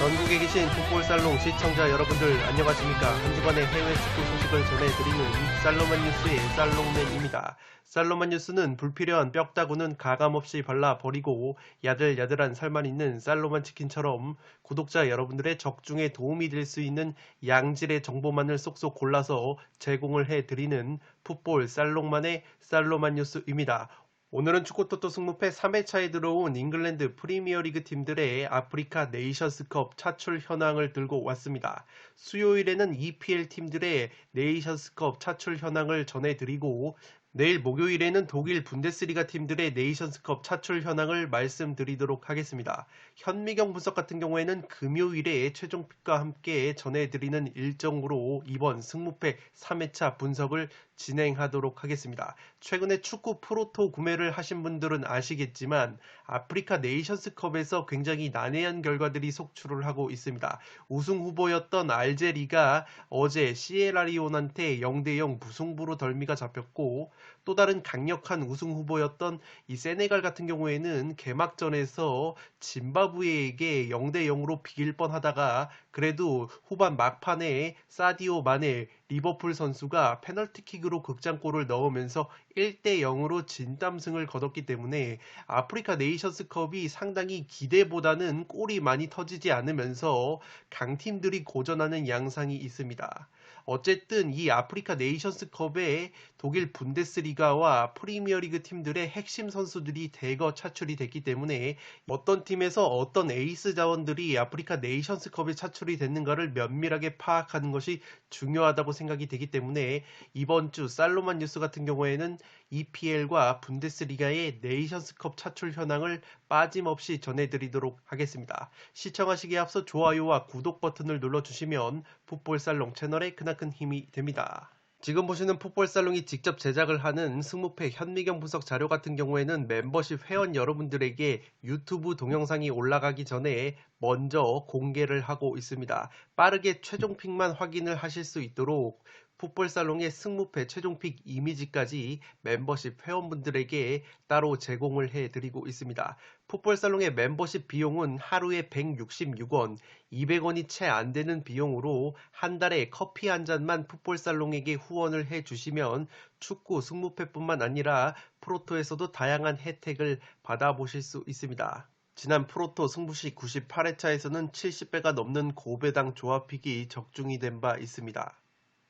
전국에 계신 풋볼살롱 시청자 여러분들 안녕하십니까 한 주간의 해외 축구 소식을 전해드리는 살로만 뉴스의 살롱맨입니다. 살로만 뉴스는 불필요한 뼈다구는 가감없이 발라버리고 야들야들한 살만 있는 살로만 치킨처럼 구독자 여러분들의 적중에 도움이 될 수 있는 양질의 정보만을 쏙쏙 골라서 제공을 해드리는 풋볼 살롱만의 살로만 뉴스입니다. 오늘은 축구토토 승무패 3회차에 들어온 잉글랜드 프리미어리그 팀들의 아프리카 네이션스컵 차출 현황을 들고 왔습니다. 수요일에는 EPL 팀들의 네이션스컵 차출 현황을 전해드리고 내일 목요일에는 독일 분데스리가 팀들의 네이션스컵 차출 현황을 말씀드리도록 하겠습니다. 현미경 분석 같은 경우에는 금요일에 최종픽과 함께 전해드리는 일정으로 이번 승무패 3회차 분석을 진행하도록 하겠습니다. 최근에 축구 프로토 구매를 하신 분들은 아시겠지만 아프리카 네이션스컵에서 굉장히 난해한 결과들이 속출을 하고 있습니다. 우승 후보였던 알제리가 어제 시에라리온한테 0대0 무승부로 덜미가 잡혔고 또 다른 강력한 우승 후보였던 이 세네갈 같은 경우에는 개막전에서 짐바브웨에게 0대 0으로 비길 뻔하다가 그래도 후반 막판에 사디오 마네 리버풀 선수가 페널티킥으로 극장골을 넣으면서 1대 0으로 진땀승을 거뒀기 때문에 아프리카 네이션스컵이 상당히 기대보다는 골이 많이 터지지 않으면서 강팀들이 고전하는 양상이 있습니다. 어쨌든 이 아프리카 네이션스컵에 독일 분데스리가와 프리미어리그 팀들의 핵심 선수들이 대거 차출이 됐기 때문에 어떤 팀에서 어떤 에이스 자원들이 아프리카 네이션스컵에 차출이 됐는가를 면밀하게 파악하는 것이 중요하다고 생각이 되기 때문에 이번 주 살로만 뉴스 같은 경우에는 EPL과 분데스리가의 네이션스컵 차출 현황을 빠짐없이 전해드리도록 하겠습니다. 시청하시기에 앞서 좋아요와 구독 버튼을 눌러주시면 풋볼살롱 채널에 크나큰 힘이 됩니다. 지금 보시는 풋볼살롱이 직접 제작을 하는 승무패 현미경 분석 자료 같은 경우에는 멤버십 회원 여러분들에게 유튜브 동영상이 올라가기 전에 먼저 공개를 하고 있습니다. 빠르게 최종 픽만 확인을 하실 수 있도록 풋볼살롱의 승무패 최종픽 이미지까지 멤버십 회원분들에게 따로 제공을 해드리고 있습니다. 풋볼살롱의 멤버십 비용은 하루에 166원, 200원이 채 안 되는 비용으로 한 달에 커피 한 잔만 풋볼살롱에게 후원을 해주시면 축구 승무패뿐만 아니라 프로토에서도 다양한 혜택을 받아보실 수 있습니다. 지난 프로토 승부시 98회차에서는 70배가 넘는 고배당 조합픽이 적중이 된 바 있습니다.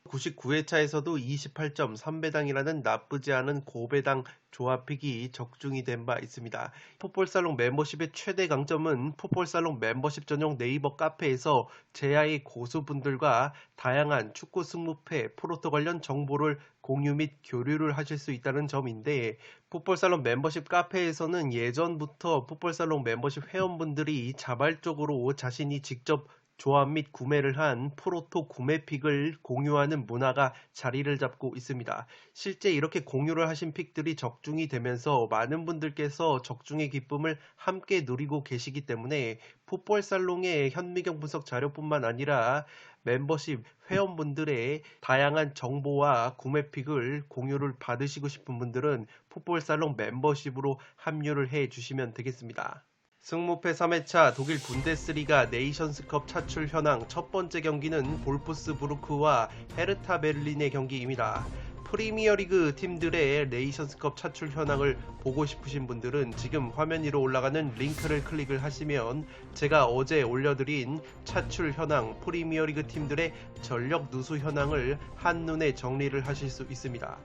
99회차에서도 28.3배당이라는 나쁘지 않은 고배당 조합픽이 적중이 된 바 있습니다. 풋볼살롱 멤버십의 최대 강점은 풋볼살롱 멤버십 전용 네이버 카페에서 제야의 고수분들과 다양한 축구 승무패, 프로토 관련 정보를 공유 및 교류를 하실 수 있다는 점인데 풋볼살롱 멤버십 카페에서는 예전부터 풋볼살롱 멤버십 회원분들이 자발적으로 자신이 직접 조합 및 구매를 한 프로토 구매픽을 공유하는 문화가 자리를 잡고 있습니다. 실제 이렇게 공유를 하신 픽들이 적중이 되면서 많은 분들께서 적중의 기쁨을 함께 누리고 계시기 때문에 풋볼 살롱의 현미경 분석 자료뿐만 아니라 멤버십 회원분들의 다양한 정보와 구매픽을 공유를 받으시고 싶은 분들은 풋볼 살롱 멤버십으로 합류를 해 주시면 되겠습니다. 승무패 3회차 독일 분데스리가 네이션스컵 차출 현황 첫 번째 경기는 볼프스부르크와 헤르타 베를린의 경기입니다. 프리미어리그 팀들의 네이션스컵 차출 현황을 보고 싶으신 분들은 지금 화면 위로 올라가는 링크를 클릭을 하시면 제가 어제 올려드린 차출 현황 프리미어리그 팀들의 전력 누수 현황을 한눈에 정리를 하실 수 있습니다.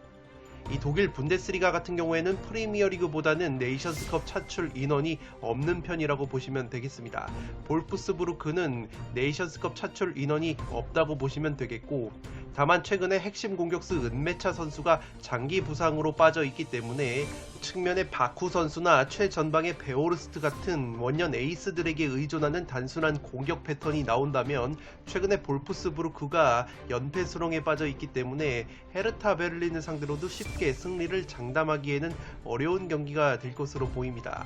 이 독일 분데스리가 같은 경우에는 프리미어리그보다는 네이션스컵 차출 인원이 없는 편이라고 보시면 되겠습니다. 볼프스부르크는 네이션스컵 차출 인원이 없다고 보시면 되겠고 다만 최근에 핵심 공격수 은메차 선수가 장기 부상으로 빠져 있기 때문에 측면의 바쿠 선수나 최전방의 베오르스트 같은 원년 에이스들에게 의존하는 단순한 공격 패턴이 나온다면 최근에 볼프스부르크가 연패 수렁에 빠져 있기 때문에 헤르타 베를린을 상대로도 쉽게 승리를 장담하기에는 어려운 경기가 될 것으로 보입니다.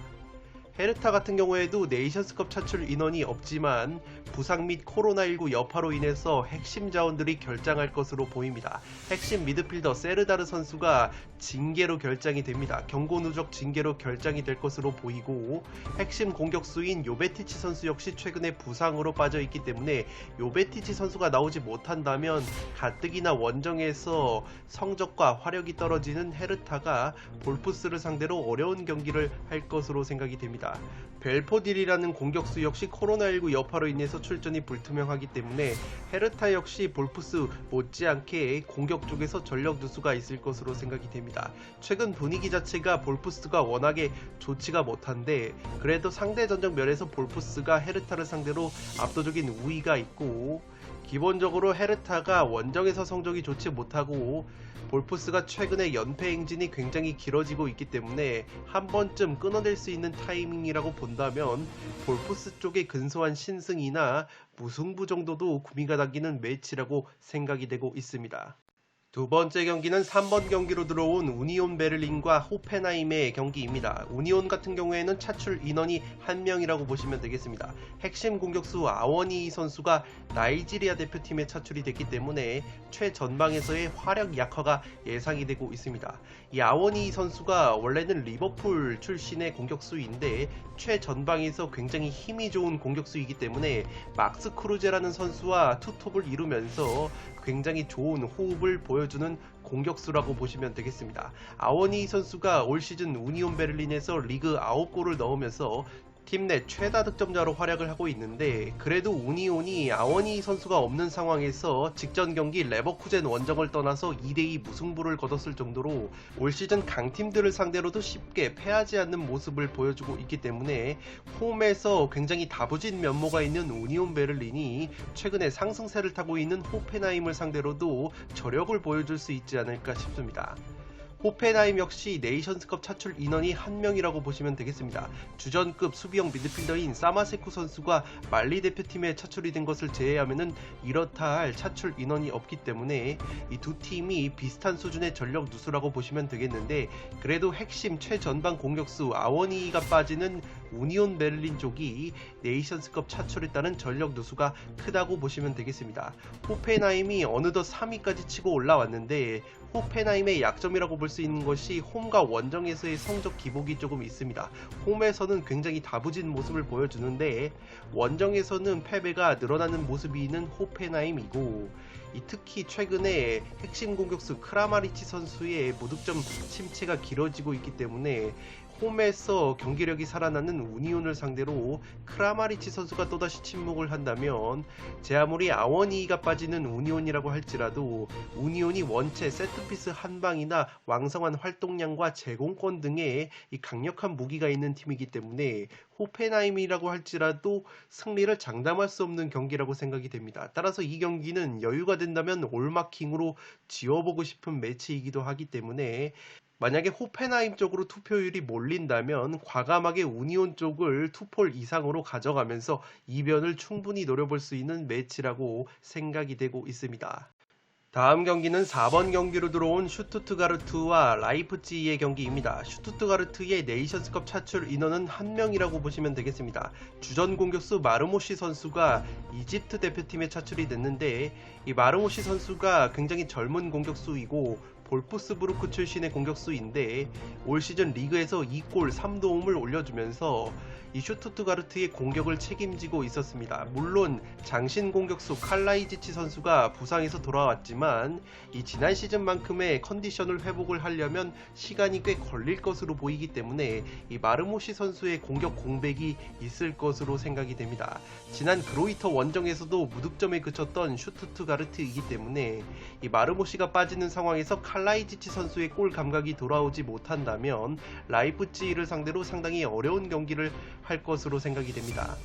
헤르타 같은 경우에도 네이션스컵 차출 인원이 없지만 부상 및 코로나19 여파로 인해서 핵심 자원들이 결장할 것으로 보입니다. 핵심 미드필더 세르다르 선수가 징계로 결장이 됩니다. 경고 누적 징계로 결장이 될 것으로 보이고 핵심 공격수인 요베티치 선수 역시 최근에 부상으로 빠져 있기 때문에 요베티치 선수가 나오지 못한다면 가뜩이나 원정에서 성적과 화력이 떨어지는 헤르타가 볼프스를 상대로 어려운 경기를 할 것으로 생각이 됩니다. 벨포딜이라는 공격수 역시 코로나19 여파로 인해서 출전이 불투명하기 때문에 헤르타 역시 볼프스 못지않게 공격 쪽에서 전력 누수가 있을 것으로 생각이 됩니다. 최근 분위기 자체가 볼프스가 워낙에 좋지가 못한데 그래도 상대 전적 면에서 볼프스가 헤르타를 상대로 압도적인 우위가 있고 기본적으로 헤르타가 원정에서 성적이 좋지 못하고 볼프스가 최근에 연패 행진이 굉장히 길어지고 있기 때문에 한 번쯤 끊어낼 수 있는 타이밍이라고 본다면 볼프스 쪽의 근소한 신승이나 무승부 정도도 구미가 당기는 매치라고 생각이 되고 있습니다. 두 번째 경기는 3번 경기로 들어온 우니온 베를린과 호펜하임의 경기입니다. 우니온 같은 경우에는 차출 인원이 한 명이라고 보시면 되겠습니다. 핵심 공격수 아워니 선수가 나이지리아 대표팀에 차출이 됐기 때문에 최전방에서의 화력 약화가 예상이 되고 있습니다. 이 아워니 선수가 원래는 리버풀 출신의 공격수인데 최전방에서 굉장히 힘이 좋은 공격수이기 때문에 막스 크루제라는 선수와 투톱을 이루면서 굉장히 좋은 호흡을 보여 주는 공격수라고 보시면 되겠습니다. 아워니 선수가 올 시즌 우니온 베를린에서 리그 9골을 넣으면서 팀 내 최다 득점자로 활약을 하고 있는데 그래도 우니온이 아워니 선수가 없는 상황에서 직전 경기 레버쿠젠 원정을 떠나서 2대2 무승부를 거뒀을 정도로 올 시즌 강팀들을 상대로도 쉽게 패하지 않는 모습을 보여주고 있기 때문에 홈에서 굉장히 다부진 면모가 있는 우니온 베를린이 최근에 상승세를 타고 있는 호펜하임을 상대로도 저력을 보여줄 수 있지 않을까 싶습니다. 호펜하임 역시 네이션스컵 차출 인원이 한 명이라고 보시면 되겠습니다. 주전급 수비형 미드필더인 사마세쿠 선수가 말리 대표팀에 차출이 된 것을 제외하면은 이렇다 할 차출 인원이 없기 때문에 이 두 팀이 비슷한 수준의 전력 누수라고 보시면 되겠는데 그래도 핵심 최전방 공격수 아워니가 빠지는 우니온 베를린 쪽이 네이션스컵 따른 전력 누수가 크다고 보시면 되겠습니다. 호펜하임이 어느덧 3위까지 치고 올라왔는데 호펜하임의 약점이라고 볼 수 있는 것이 홈과 원정에서의 성적 기복이 조금 있습니다. 홈에서는 굉장히 다부진 모습을 보여주는데 원정에서는 패배가 늘어나는 모습이 있는 호펜하임이고 이 특히 최근에 핵심 공격수 크라마리치 선수의 무득점 침체가 길어지고 있기 때문에 홈에서 경기력이 살아나는 우니온을 상대로 크라마리치 선수가 또다시 침묵을 한다면 제 아무리 아워니가 빠지는 우니온이라고 할지라도 우니온이 원체 세트피스 한 방이나 왕성한 활동량과 제공권 등의 이 강력한 무기가 있는 팀이기 때문에 호펜하임이라고 할지라도 승리를 장담할 수 없는 경기라고 생각이 됩니다. 따라서 이 경기는 여유가 된다면 올마킹으로 지워보고 싶은 매치이기도 하기 때문에 만약에 호펜하임 쪽으로 투표율이 몰린다면 과감하게 우니온 쪽을 투폴 이상으로 가져가면서 이변을 충분히 노려볼 수 있는 매치라고 생각이 되고 있습니다. 다음 경기는 4번 경기로 들어온 슈투트가르트와 라이프치히의 경기입니다. 슈투트가르트의 네이션스컵 차출 인원은 한 명이라고 보시면 되겠습니다. 주전 공격수 마르모시 선수가 이집트 대표팀에 차출이 됐는데 이 마르모시 선수가 굉장히 젊은 공격수이고 볼프스부르크 출신의 공격수인데 올 시즌 리그에서 2골 3도움을 올려주면서 이 슈투트가르트의 공격을 책임지고 있었습니다. 물론 장신 공격수 칼라이지치 선수가 부상에서 돌아왔지만 이 지난 시즌만큼의 컨디션을 회복을 하려면 시간이 꽤 걸릴 것으로 보이기 때문에 이 마르모시 선수의 공격 공백이 있을 것으로 생각이 됩니다. 지난 그로이터 원정에서도 무득점에 그쳤던 슈투트가르트이기 때문에 이 마르모시가 빠지는 상황에서 칼 라이지치 선수의 골 감각이 돌아오지 못한다면 라이프치히를 상대로 상당히 어려운 경기를 할 것으로 생각이 됩니다.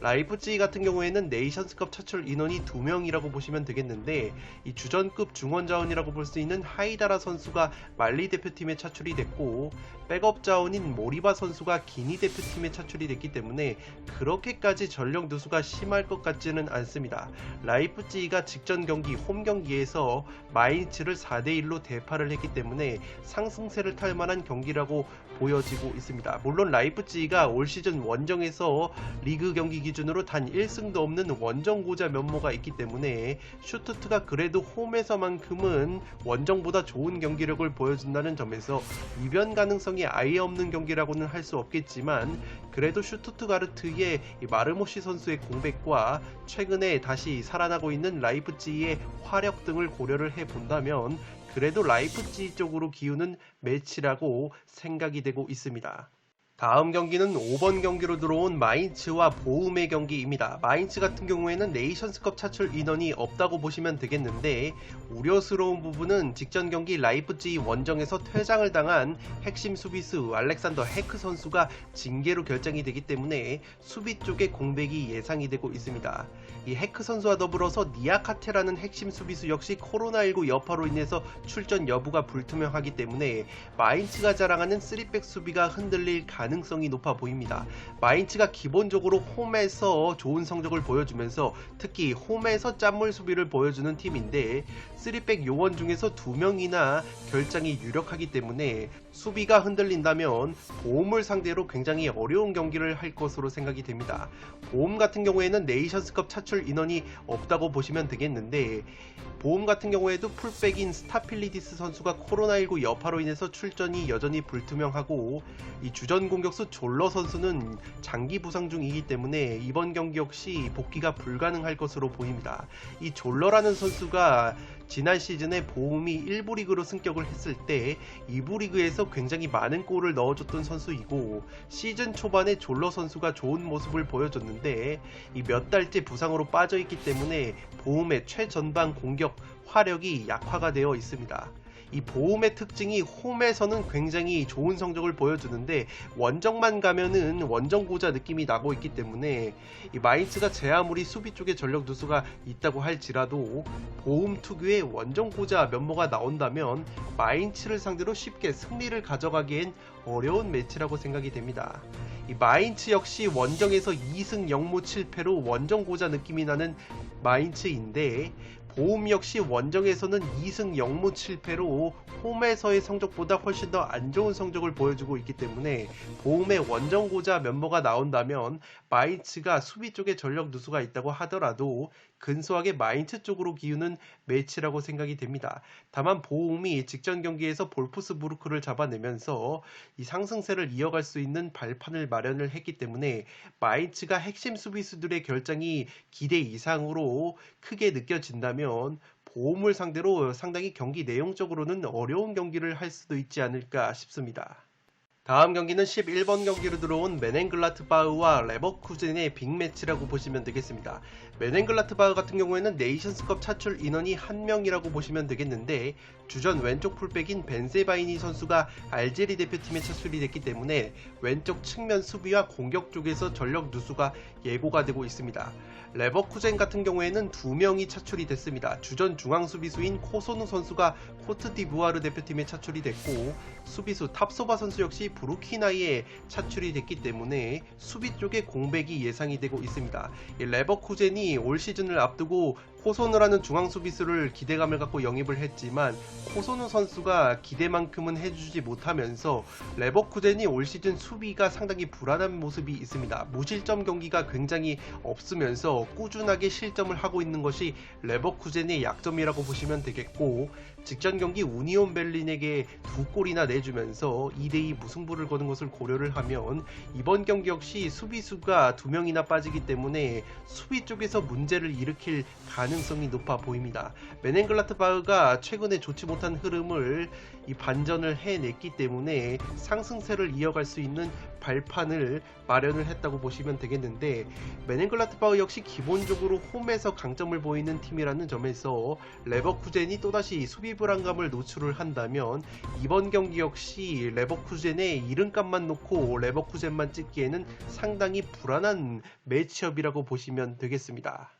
라이프찌히 같은 경우에는 네이션스컵 차출 인원이 2명이라고 보시면 되겠는데 이 주전급 중원 자원이라고 볼 수 있는 하이다라 선수가 말리 대표팀에 차출이 됐고 백업 자원인 모리바 선수가 기니 대표팀에 차출이 됐기 때문에 그렇게까지 전력 누수가 심할 것 같지는 않습니다. 라이프찌히가 직전 경기 홈 경기에서 마인츠를 4대1로 대파를 했기 때문에 상승세를 탈 만한 경기라고 보여지고 있습니다. 물론 라이프찌히가 올 시즌 원정에서 리그 경기 기준으로 단 1승도 없는 원정고자 면모가 있기 때문에 슈투트가 그래도 홈에서만큼은 원정보다 좋은 경기력을 보여준다는 점에서 이변 가능성이 아예 없는 경기라고는 할 수 없겠지만 그래도 슈투트가르트의 이 마르모시 선수의 공백과 최근에 다시 살아나고 있는 라이프찌히의 화력 등을 고려를 해 본다면 그래도 라이프찌히 쪽으로 기우는 매치라고 생각이 되고 있습니다. 다음 경기는 5번 경기로 들어온 마인츠와 보움의 경기입니다. 마인츠 같은 경우에는 네이션스컵 차출 인원이 없다고 보시면 되겠는데 우려스러운 부분은 직전 경기 라이프찌히 원정에서 퇴장을 당한 핵심 수비수 알렉산더 헤크 선수가 징계로 결정이 되기 때문에 수비 쪽에 공백이 예상이 되고 있습니다. 이 헤크 선수와 더불어서 니아카테라는 핵심 수비수 역시 코로나19 여파로 인해서 출전 여부가 불투명하기 때문에 마인츠가 자랑하는 3백 수비가 흔들릴 가능성이 높아 보입니다. 마인츠가 기본적으로 홈에서 좋은 성적을 보여주면서 특히 홈에서 짠물 수비를 보여주는 팀인데 3백 요원 중에서 2명이나 결장이 유력하기 때문에 수비가 흔들린다면 보험을 상대로 굉장히 어려운 경기를 할 것으로 생각이 됩니다. 보험 같은 경우에는 네이션스컵 차출 인원이 없다고 보시면 되겠는데 보험 같은 경우에도 풀백인 스타필리디스 선수가 코로나19 여파로 인해서 출전이 여전히 불투명하고 이 주전 공격수 졸러 선수는 장기 부상 중이기 때문에 이번 경기 역시 복귀가 불가능할 것으로 보입니다. 이 졸러라는 선수가 지난 시즌에 보험이 1부 리그로 승격을 했을 때 2부 리그에서 굉장히 많은 골을 넣어줬던 선수이고 시즌 초반에 졸러 선수가 좋은 모습을 보여줬는데 이 몇 달째 부상으로 빠져 있기 때문에 보험의 최전방 공격 화력이 약화가 되어 있습니다. 이 보험의 특징이 홈에서는 굉장히 좋은 성적을 보여주는데 원정만 가면은 원정고자 느낌이 나고 있기 때문에 이 마인츠가 제 아무리 수비 쪽에 전력 누수가 있다고 할지라도 보험 특유의 원정고자 면모가 나온다면 마인츠를 상대로 쉽게 승리를 가져가기엔 어려운 매치라고 생각이 됩니다. 이 마인츠 역시 원정에서 2승 0무 7패로 원정고자 느낌이 나는 마인츠인데 보험 역시 원정에서는 2승 0무 7패로 홈에서의 성적보다 훨씬 더 안 좋은 성적을 보여주고 있기 때문에 보험의 원정고자 면모가 나온다면 마인츠가 수비 쪽에 전력 누수가 있다고 하더라도 근소하게 마인츠 쪽으로 기우는 매치라고 생각이 됩니다. 다만 보험이 직전 경기에서 볼프스부르크를 잡아내면서 이 상승세를 이어갈 수 있는 발판을 마련을 했기 때문에 마인츠가 핵심 수비수들의 결장이 기대 이상으로 크게 느껴진다면 보험을 상대로 상당히 경기 내용적으로는 어려운 경기를 할 수도 있지 않을까 싶습니다. 다음 경기는 11번 경기로 들어온 메넨글라트바흐와 레버쿠젠의 빅매치라고 보시면 되겠습니다. 메넨글라트바흐 같은 경우에는 네이션스컵 차출 인원이 1명이라고 보시면 되겠는데 주전 왼쪽 풀백인 벤세바이니 선수가 알제리 대표팀에 차출이 됐기 때문에 왼쪽 측면 수비와 공격 쪽에서 전력 누수가 예고가 되고 있습니다. 레버쿠젠 같은 경우에는 두 명이 차출이 됐습니다. 주전 중앙 수비수인 코소누 선수가 코트디부아르 대표팀에 차출이 됐고 수비수 탑소바 선수 역시 부르키나이에 차출이 됐기 때문에 수비 쪽에 공백이 예상이 되고 있습니다. 이 레버쿠젠이 올 시즌을 앞두고 코소누라는 중앙 수비수를 기대감을 갖고 영입을 했지만 코소누 선수가 기대만큼은 해주지 못하면서 레버쿠젠이 올 시즌 수비가 상당히 불안한 모습이 있습니다. 무실점 경기가 굉장히 없으면서 꾸준하게 실점을 하고 있는 것이 레버쿠젠의 약점이라고 보시면 되겠고 직전 경기 우니온 베를린에게 두 골이나 내주면서 2대2 무승부를 거는 것을 고려를 하면 이번 경기 역시 수비수가 두 명이나 빠지기 때문에 수비 쪽에서 문제를 일으킬 가능 가능성이 높아 보입니다. 메넨글라트바흐가 최근에 좋지 못한 흐름을 이 반전을 해냈기 때문에 상승세를 이어갈 수 있는 발판을 마련을 했다고 보시면 되겠는데 메넨글라트바흐 역시 기본적으로 홈에서 강점을 보이는 팀이라는 점에서 레버쿠젠이 또다시 수비 불안감을 노출을 한다면 이번 경기 역시 레버쿠젠의 이름값만 놓고 레버쿠젠만 찍기에는 상당히 불안한 매치업이라고 보시면 되겠습니다.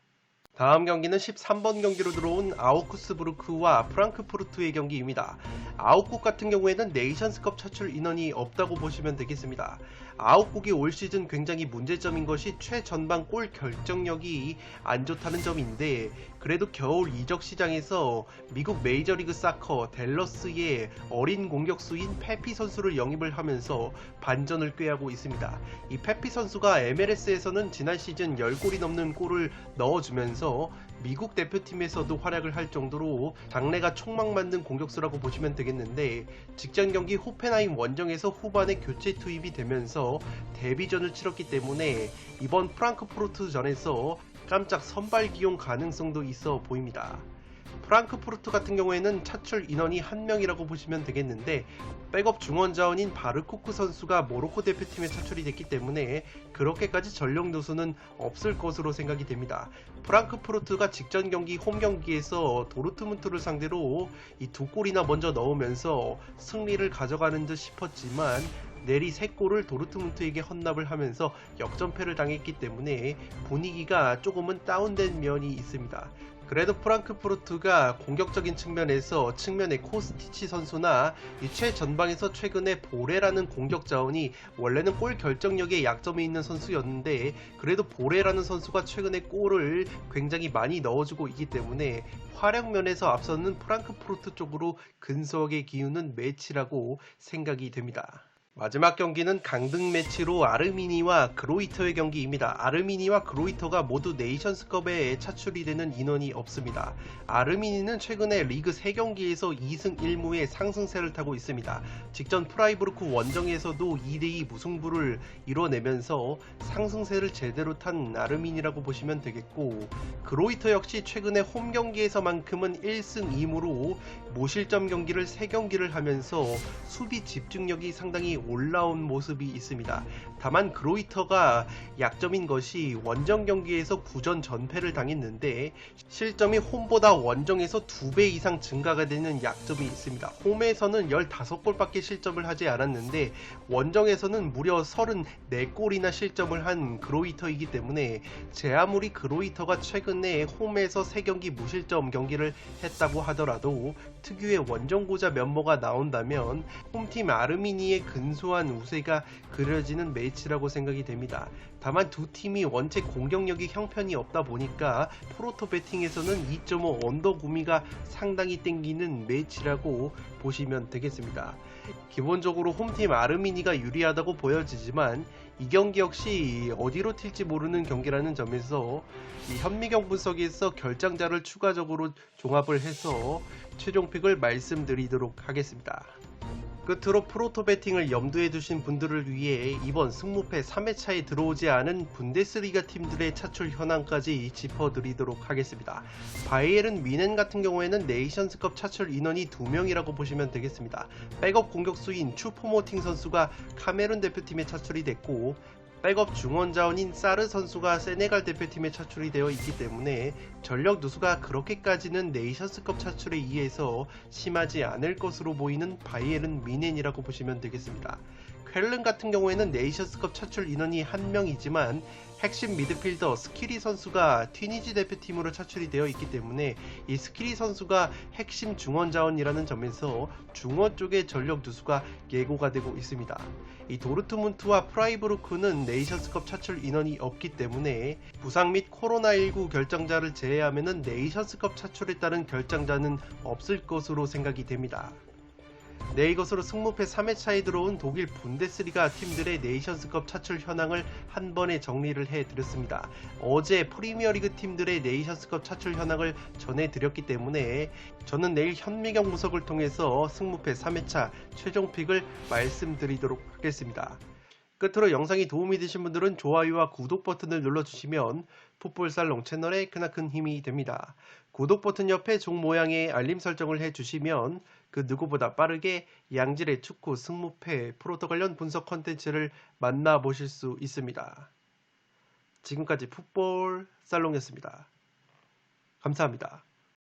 다음 경기는 13번 경기로 들어온 아우크스부르크와 프랑크푸르트의 경기입니다. 아웃국 같은 경우에는 네이션스컵 차출 인원이 없다고 보시면 되겠습니다. 아웃국이 올 시즌 굉장히 문제점인 것이 최전방 골 결정력이 안 좋다는 점인데 그래도 겨울 이적 시장에서 미국 메이저리그 사커 댈러스의 어린 공격수인 페피 선수를 영입을 하면서 반전을 꾀하고 있습니다. 이 페피 선수가 MLS에서는 지난 시즌 10골이 넘는 골을 넣어주면서 미국 대표팀에서도 활약을 할 정도로 장래가 촉망 만든 공격수라고 보시면 되겠는데 직전 경기 호펜하임 원정에서 후반에 교체 투입이 되면서 데뷔전을 치렀기 때문에 이번 프랑크푸르트 전에서 깜짝 선발 기용 가능성도 있어 보입니다. 프랑크푸르트 같은 경우에는 차출 인원이 한 명이라고 보시면 되겠는데 백업 중원 자원인 바르코크 선수가 모로코 대표팀에 차출이 됐기 때문에 그렇게까지 전력 누수는 없을 것으로 생각이 됩니다. 프랑크푸르트가 직전 경기 홈 경기에서 도르트문트를 상대로 이 두 골이나 먼저 넣으면서 승리를 가져가는 듯 싶었지만 내리 3골을 도르트문트에게 헌납을 하면서 역전패를 당했기 때문에 분위기가 조금은 다운된 면이 있습니다. 그래도 프랑크푸르트가 공격적인 측면에서 측면의 코스티치 선수나 이 최전방에서 최근에 보레라는 공격 자원이 원래는 골 결정력에 약점이 있는 선수였는데 그래도 보레라는 선수가 최근에 골을 굉장히 많이 넣어주고 있기 때문에 활약 면에서 앞서는 프랑크푸르트 쪽으로 근소하게 기우는 매치라고 생각이 됩니다. 마지막 경기는 강등 매치로 아르미니와 그로이터의 경기입니다. 아르미니와 그로이터가 모두 네이션스컵에 차출이 되는 인원이 없습니다. 아르미니는 최근에 리그 3경기에서 2승 1무의 상승세를 타고 있습니다. 직전 프라이부르크 원정에서도 2대2 무승부를 이뤄내면서 상승세를 제대로 탄 아르미니라고 보시면 되겠고 그로이터 역시 최근에 홈 경기에서만큼은 1승 2무로 무실점 경기를 3경기를 하면서 수비 집중력이 상당히 올라온 모습이 있습니다. 다만 그로이터가 약점인 것이 원정 경기에서 9전 전패를 당했는데 실점이 홈보다 원정에서 2배 이상 증가가 되는 약점이 있습니다. 홈에서는 15골밖에 실점을 하지 않았는데 원정에서는 무려 34골이나 실점을 한 그로이터이기 때문에 제 아무리 그로이터가 최근에 홈에서 3경기 무실점 경기를 했다고 하더라도 특유의 원정고자 면모가 나온다면 홈팀 아르미니의 근소한 우세가 그려지는 매치라고 생각이 됩니다. 다만 두 팀이 원체 공격력이 형편이 없다 보니까 프로토 배팅에서는 2.5 언더 구미가 상당히 땡기는 매치라고 보시면 되겠습니다. 기본적으로 홈팀 아르미니가 유리하다고 보여지지만 이 경기 역시 어디로 튈지 모르는 경기라는 점에서 이 현미경 분석에서 결장자를 추가적으로 종합을 해서 최종 픽을 말씀드리도록 하겠습니다. 끝으로 프로토 배팅을 염두에 두신 분들을 위해 이번 승무패 3회차에 들어오지 않은 분데스리가 팀들의 차출 현황까지 짚어드리도록 하겠습니다. 바이에른 미넨 같은 경우에는 네이션스컵 차출 인원이 2명이라고 보시면 되겠습니다. 백업 공격수인 추포모팅 선수가 카메룬 대표팀에 차출이 됐고 백업 중원 자원인 사르 선수가 세네갈 대표팀에 차출이 되어 있기 때문에 전력 누수가 그렇게까지는 네이션스컵 차출에 의해서 심하지 않을 것으로 보이는 바이에른 미넨이라고 보시면 되겠습니다. 쾰른 같은 경우에는 네이션스컵 차출 인원이 한 명이지만 핵심 미드필더 스키리 선수가 튀니지 대표팀으로 차출이 되어 있기 때문에 이 스키리 선수가 핵심 중원 자원이라는 점에서 중원 쪽의 전력 누수가 예고가 되고 있습니다. 이 도르트문트와 프라이브루크는 네이션스컵 차출 인원이 없기 때문에 부상 및 코로나19 결정자를 제외하면 네이션스컵 차출에 따른 결정자는 없을 것으로 생각이 됩니다. 네, 이것으로 승무패 3회 차에 들어온 독일 분데스리가 팀들의 네이션스컵 차출 현황을 한 번에 정리를 해드렸습니다. 어제 프리미어리그 팀들의 네이션스컵 차출 현황을 전해드렸기 때문에 저는 내일 현미경 분석을 통해서 승무패 3회 차 최종 픽을 말씀드리도록 하겠습니다. 끝으로 영상이 도움이 되신 분들은 좋아요와 구독 버튼을 눌러주시면 풋볼살롱 채널에 크나큰 힘이 됩니다. 구독 버튼 옆에 종 모양의 알림 설정을 해주시면 그 누구보다 빠르게 양질의 축구 승무패 프로토 관련 분석 컨텐츠를 만나보실 수 있습니다. 지금까지 풋볼 살롱이었습니다. 감사합니다.